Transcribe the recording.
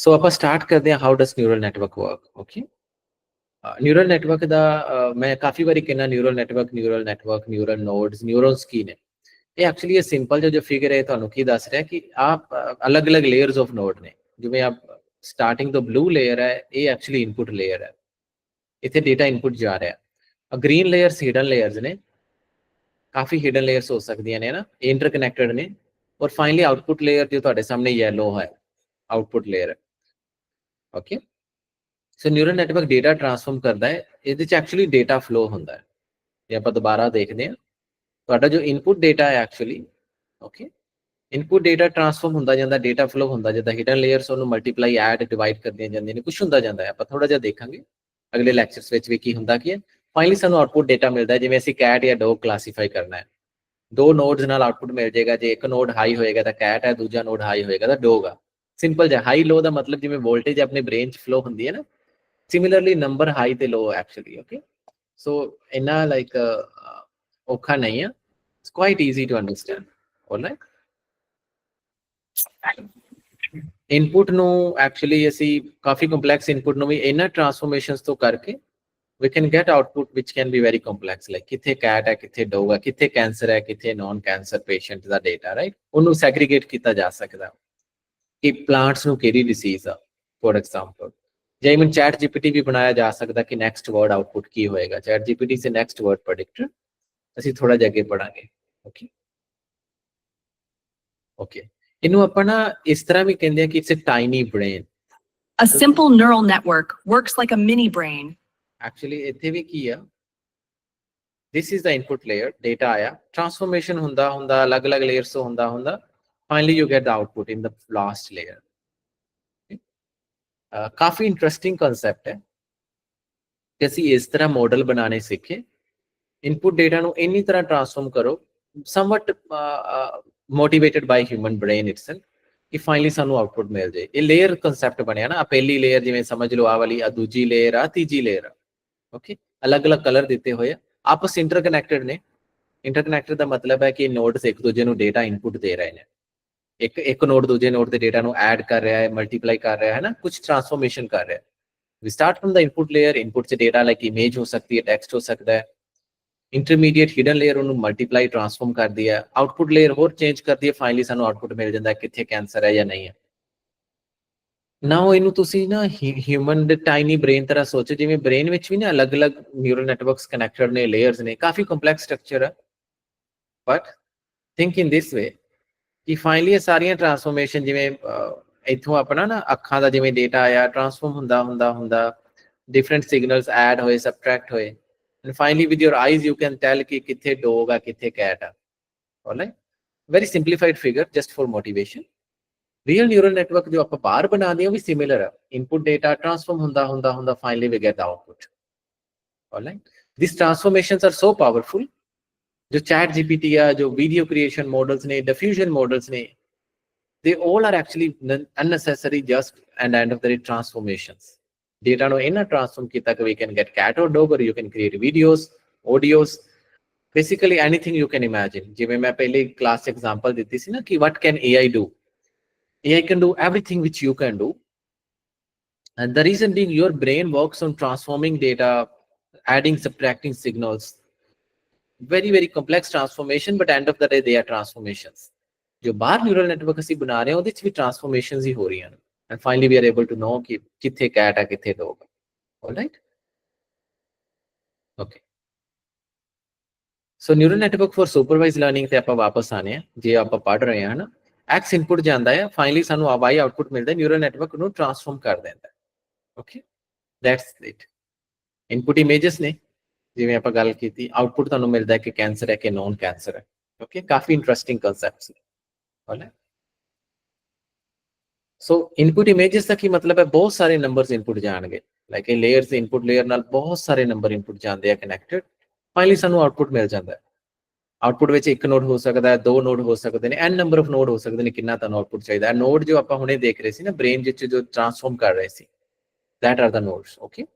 ਸੋ ਆਪਾਂ ਸਟਾਰਟ ਕਰਦੇ ਹਾਂ how does neural network work okay neural network ਦਾ ਅਹ, ਮੈਂ ਕਾਫੀ ਵਾਰੀ ਕਹਿੰਦਾ neural network neural network neural nodes neurons ਕੀ ਨੇ ਇਹ ਐਕਚੁਅਲੀ ਇਹ ਸਿੰਪਲ ਜੋ ਫਿਗਰ ਹੈ ਤੁਹਾਨੂੰ ਕੀ ਦੱਸ ਰਿਹਾ ਕਿ ਆਪ ਅਲੱਗ-ਅਲੱਗ ਲੇਅਰਸ ਆਫ ਨੋਡ ਨੇ ਜਿਵੇਂ ਆਪ ਸਟਾਰਟਿੰਗ ਤੋਂ ਬਲੂ ਲੇਅਰ ਹੈ ਇਹ ਐਕਚੁਅਲੀ ਇਨਪੁਟ ਲੇਅਰ ਹੈ ਇੱਥੇ ਡਾਟਾ ਇਨਪੁਟ ਜਾ ਰਿਹਾ ਹੈ ਗ੍ਰੀਨ ਲੇਅਰਸ ਹਿਡਨ ਲੇਅਰਸ ਨੇ ਕਾਫੀ ਹਿਡਨ ਲੇਅਰਸ ਹੋ ਸਕਦੀਆਂ ਨੇ ਨਾ ਇੰਟਰਕਨੈਕਟਡ ਨੇ ਔਰ ਫਾਈਨਲੀ ਆਉਟਪੁੱਟ ਲੇਅਰ ਜੋ ਤੁਹਾਡੇ ਸਾਹਮਣੇ ਯੈਲੋ ਹੈ output layer okay so neural network data transform ਕਰਦਾ ਹੈ। ਇਹਦੇ ਚ ਐਕਚੁਅਲੀ ਡਾਟਾ ਫਲੋ ਹੁੰਦਾ ਹੈ। ਇਹ ਆਪਾਂ ਦੁਬਾਰਾ ਦੇਖਦੇ ਹਾਂ, ਤੁਹਾਡਾ ਜੋ ਇਨਪੁਟ ਡਾਟਾ ਹੈ actually okay input data transform ਹੁੰਦਾ ਜਾਂਦਾ ਡਾਟਾ ਫਲੋ ਹੁੰਦਾ ਜਾਂਦਾ ਹਿਡਨ ਲੇਅਰਸ ਉਹਨੂੰ ਮਲਟੀਪਲਾਈ ਐਡ ਡਿਵਾਈਡ ਕਰਦੀਆਂ ਜਾਂਦੀਆਂ ਨੇ ਕੁਝ ਹੁੰਦਾ ਜਾਂਦਾ ਹੈ। ਆਪਾਂ ਥੋੜਾ ਜਿਹਾ ਦੇਖਾਂਗੇ। ਅਗਲੇ ਲੈਕਚਰਸ ਵਿੱਚ ਵੀ ਕੀ ਹੁੰਦਾ ਕੀ ਹੈ। ਫਾਈਨਲੀ ਸਾਨੂੰ ਆਉਟਪੁੱਟ ਡਾਟਾ ਮਿਲਦਾ ਹੈ, ਜਿਵੇਂ ਅਸੀਂ ਕੈਟ ਜਾਂ ਡੌਗ ਕਲਾਸੀਫਾਈ ਕਰਨਾ ਹੈ। ਦੋ ਨੋਡਸ ਨਾਲ ਆਉਟਪੁੱਟ ਮਿਲ ਜਾਏਗਾ, ਜੇ ਇੱਕ ਨੋਡ ਹਾਈ ਹੋਏਗਾ ਤਾਂ ਕੈਟ ਹੈ, ਦੂਜਾ ਨੋਡ ਹਾਈ ਹੋਏਗਾ ਤਾਂ ਡੌਗ ਆ। ਸਿੰਪਲ ਜਿਹਾ ਹਾਈ ਲੋ ਦਾ ਮਤਲਬ ਜਿਵੇਂ ਵੋਲਟੇਜ ਆਪਣੇ ਬ੍ਰੇਨ 'ਚ ਫਲੋ ਹੁੰਦੀ ਹੈ ਨਾ ਸਿਮਿਲਰਲੀ ਨੰਬਰ ਹਾਈ ਤੇ ਲੋ ਐਕਚੁਅਲੀ ਓਕੇ ਸੋ ਇਨਾ ਲਾਈਕ ਔਖਾ ਨਹੀਂ ਹੈ it's quite easy to understand alright input ਨੂੰ ਐਕਚੁਅਲੀ ਅਸੀਂ ਕਾਫੀ ਕੰਪਲੈਕਸ ਇਨਪੁਟ ਨੂੰ ਵੀ ਇਹਨਾਂ ਟਰਾਂਸਫਰਮੇਸ਼ਨਸ ਤੋਂ ਕਰਕੇ we can get output which can be very complex, like ਕਿੱਥੇ cat ਹੈ, ਕਿੱਥੇ dog ਹੈ, ਕਿੱਥੇ ਕੈਂਸਰ ਹੈ, ਕਿੱਥੇ ਨਾਨ ਕੈਂਸਰ ਪੇਸ਼ੈਂਟ ਦਾ ਡਾਟਾ ਰਾਈਟ ਉਹਨੂੰ ਸੈਗਰੀਗੇਟ ਕੀਤਾ ਜਾ ਸਕਦਾ। ਕਿ ਪਲਾਂਟਸ ਨੂੰ ਕਿਹੜੀ ਡਿਸੀਜ਼ ਆ ਫੋਰ ਐਗਜ਼ਾਮਪਲ ਜਾਂ ਇਵਨ ਚੈਟ ਜੀਪੀਟੀ ਵੀ ਬਣਾਇਆ ਜਾ ਸਕਦਾ ਕਿ ਨੈਕਸਟ ਵਰਡ ਆਉਟਪੁੱਟ ਕੀ ਹੋਏਗਾ? ਚੈਟ ਜੀਪੀਟੀ ਸੇ ਨੈਕਸਟ ਵਰਡ ਪ੍ਰੈਡਿਕਟਰ ਅਸੀਂ ਥੋੜਾ ਜਿਹਾ ਅੱਗੇ ਪੜਾਂਗੇ ਓਕੇ ਓਕੇ ਇਹਨੂੰ ਆਪਾਂ ਨਾ ਇਸ ਤਰ੍ਹਾਂ ਵੀ ਕਹਿੰਦੇ ਆ ਕਿ it's a tiny brain A simple neural network works like a mini brain. Actually ਇੱਥੇ ਵੀ ਕੀ ਆ? This is the input layer data ਆਇਆ। Transformation ਹੁੰਦਾ ਹੁੰਦਾ ਅਲੱਗ-ਅਲੱਗ layers ਤੋਂ ਹੁੰਦਾ ਹੁੰਦਾ। Finally you get the output in the last layer. Okay? Uh coffee interesting concept ਹੈ ਕਿ ਅਸੀਂ ਇਸ ਤਰ੍ਹਾਂ ਮਾਡਲ ਬਣਾਉਣੇ ਸਿੱਖੇ ਇਨਪੁਟ ਡਾਟਾ ਨੂੰ ਇੰਨੀ ਤਰ੍ਹਾਂ ਟ੍ਰਾਂਸਫਾਰਮ ਕਰੋ somewhat motivated by human brain itself ਕਿ ਫਾਈਨਲੀ ਸਾਨੂੰ ਆਉਟਪੁੱਟ ਮਿਲ ਜਾਏ ਇਹ ਲੇਅਰ ਕਨਸੈਪਟ ਬਣਿਆ ਨਾ ਪਹਿਲੀ ਲੇਅਰ ਜਿਵੇਂ ਸਮਝ ਲਓ ਆ ਵਾਲੀ ਆ ਦੂਜੀ ਲੇਅਰ ਆ ਤੀਜੀ ਲੇਅਰ ਆ ਓਕੇ ਅਲੱਗ-ਅਲੱਗ ਕਲਰ ਦਿੱਤੇ ਹੋਏ ਆ ਆਪਸ ਇੰਟਰਕਨੈਕਟਡ ਨੇ ਇੰਟਰਕਨੈਕਟਡ ਦਾ ਮਤਲਬ ਹੈ ਕਿ ਨੋਡਸ ਇੱਕ ਦੂਜੇ ਨੂੰ ਡਾਟਾ ਇਨਪੁਟ ਦੇ ਰਹੇ ਨੇ ਇੱਕ ਇੱਕ ਨੋਡ ਦੂਜੇ ਨੋਡ ਦੇ ਡਾਟਾ ਨੂੰ ਐਡ ਕਰ ਰਿਹਾ ਹੈ ਮਲਟੀਪਲਾਈ ਕਰ ਰਿਹਾ ਹੈ ਨਾ ਕੁਝ ਟ੍ਰਾਂਸਫਰਮੇਸ਼ਨ ਕਰ ਰਿਹਾ ਹੈ। We start from the input layer, input ਚ data like image ਹੋ ਸਕਦੀ ਹੈ, text ਹੋ ਸਕਦਾ ਹੈ। Intermediate hidden layer ਉਹਨੂੰ multiply, transform ਕਰਦੀ ਹੈ। Output layer ਹੋਰ change ਕਰਦੀ ਹੈ, finally ਸਾਨੂੰ output ਮਿਲ ਜਾਂਦਾ ਕਿੱਥੇ ਕੈਂਸਰ ਹੈ ਜਾਂ ਨਹੀਂ ਹੈ। ਨਾਓ ਇਹਨੂੰ ਤੁਸੀਂ ਨਾ ਹਿਊਮਨ ਦੇ ਟਾਈਨੀ ਬ੍ਰੇਨ ਤਰ੍ਹਾਂ ਸੋਚੋ, ਜਿਵੇਂ ਬ੍ਰੇਨ ਵਿੱਚ ਵੀ ਨਾ ਅਲੱਗ-ਅਲੱਗ ਨਿਊਰਲ ਨੈਟਵਰਕਸ ਕਨੈਕਟਡ ਨੇ ਲੇਅਰਸ ਨੇ, ਕਾਫੀ ਕੰਪਲੈਕਸ ਸਟਰਕਚਰ ਹੈ but think in this way ਕਿ ਫਾਈਨਲੀ ਇਹ ਸਾਰੀਆਂ ਟਰਾਂਸਫਰਮੇਸ਼ਨ ਜਿਵੇਂ ਇੱਥੋਂ ਆਪਣਾ ਨਾ ਅੱਖਾਂ ਦਾ ਜਿਵੇਂ ਡਾਟਾ ਆਇਆ ਟਰਾਂਸਫਾਰਮ ਹੁੰਦਾ ਹੁੰਦਾ ਹੁੰਦਾ ਡਿਫਰੈਂਟ ਸਿਗਨਲਸ ਐਡ ਹੋਏ ਸਬਟ੍ਰੈਕਟ ਹੋਏ and finally with your eyes you can tell ਕਿ ਕਿੱਥੇ ਡੋਗ ਆ, ਕਿੱਥੇ ਕੈਟ ਆ alright very simplified figure just for motivation real neural network ਜੋ ਆਪਾਂ ਬਾਹਰ ਬਣਾਉਂਦੇ ਹਾਂ ਉਹ ਵੀ ਸਿਮਿਲਰ ਆ। ਇਨਪੁਟ ਡਾਟਾ ਟਰਾਂਸਫਾਰਮ ਹੁੰਦਾ ਹੁੰਦਾ ਹੁੰਦਾ finally we get output alright this transformations are so powerful जो Chat GPT या जो video creation models the diffusion models, they all are actually unnecessary just and end of the day transformations. Data no inner transform kita we can get cat or dog or you can create videos audios basically anything you can imagine. jive main pehle class example diti si na ki what can ai do? Ai can do everything which you can do. And the reason being your brain works on transforming data adding subtracting signals very very complex transformation but end of the day they are transformations ਜੋ ਬਾਹਰ neural network ਅਸੀਂ ਬਣਾ ਰਹੇ ਹਾਂ ਉਹਦੇ ਵਿੱਚ ਵੀ transformations ਹੀ ਹੋ ਰਹੀਆਂ ਨੇ and finally we are able to know ਕਿ ਕਿੱਥੇ cat ਹੈ ਕਿੱਥੇ dog ਹੈ all right okay so neural network for supervised learning ਤੇ ਆਪਾਂ ਵਾਪਸ ਆਨੇ ਆ ਜੇ ਆਪਾਂ ਪੜ ਰਹੇ ਹਾਂ ਹਨਾ x ਇਨਪੁਟ ਜਾਂਦਾ ਹੈ ਫਾਈਨਲੀ ਸਾਨੂੰ y ਆਊਟਪੁਟ ਮਿਲਦਾ ਹੈ neural network ਨੂੰ ਟ੍ਰਾਂਸਫਾਰਮ ਕਰ ਦਿੰਦਾ ਹੈ okay that's it input images ਨੇ ਜਿਵੇਂ ਆਪਾਂ ਗੱਲ ਕੀਤੀ ਆਊਟਪੁੱਟ ਤੁਹਾਨੂੰ ਮਿਲਦਾ ਹੈ ਕਿ ਕੈਂਸਰ ਹੈ ਕਿ ਨੋਨ ਕੈਂਸਰ ਹੈ। ਓਕੇ ਕਾਫੀ ਇੰਟਰਸਟਿੰਗ ਕਨਸੈਪਟਸ ਨੇ। ਹੋਣਾ ਸੋ ਇਨਪੁਟ ਇਮੇजेस ਦਾ ਕੀ ਮਤਲਬ ਹੈ? ਬਹੁਤ ਸਾਰੇ ਨੰਬਰਸ ਇਨਪੁਟ ਜਾਣਗੇ। ਲਾਈਕ ਇਹ ਲੇਅਰਸ ਇਨਪੁਟ ਲੇਅਰ ਨਾਲ ਬਹੁਤ ਸਾਰੇ ਨੰਬਰ ਇਨਪੁਟ ਜਾਂਦੇ ਆ ਕਨੈਕਟਡ ਫਾਈਨਲੀ ਸਾਨੂੰ ਆਊਟਪੁੱਟ ਮਿਲ ਜਾਂਦਾ ਹੈ। ਆਉਟਪੁੱਟ ਵਿੱਚ ਇੱਕ ਨੋਡ ਹੋ ਸਕਦਾ ਹੈ, ਦੋ ਨੋਡ ਹੋ ਸਕਦੇ ਨੇ ਐਨ ਨੰਬਰ ਆਫ ਨੋਡ ਹੋ ਸਕਦੇ ਨੇ, ਕਿੰਨਾ ਤੁਹਾਨੂੰ ਆਉਟਪੁੱਟ ਚਾਹੀਦਾ ਹੈ। ਨੋਡ ਜੋ ਆਪਾਂ ਹੁਣੇ ਦੇਖ ਰਹੇ ਸੀ ਨਾ ਬ੍ਰੇਨ ਵਿੱਚ ਜੋ ਟ੍ਰਾਂਸਫਾਰਮ ਕਰ ਰਹੇ ਸੀ, that are the nodes, okay?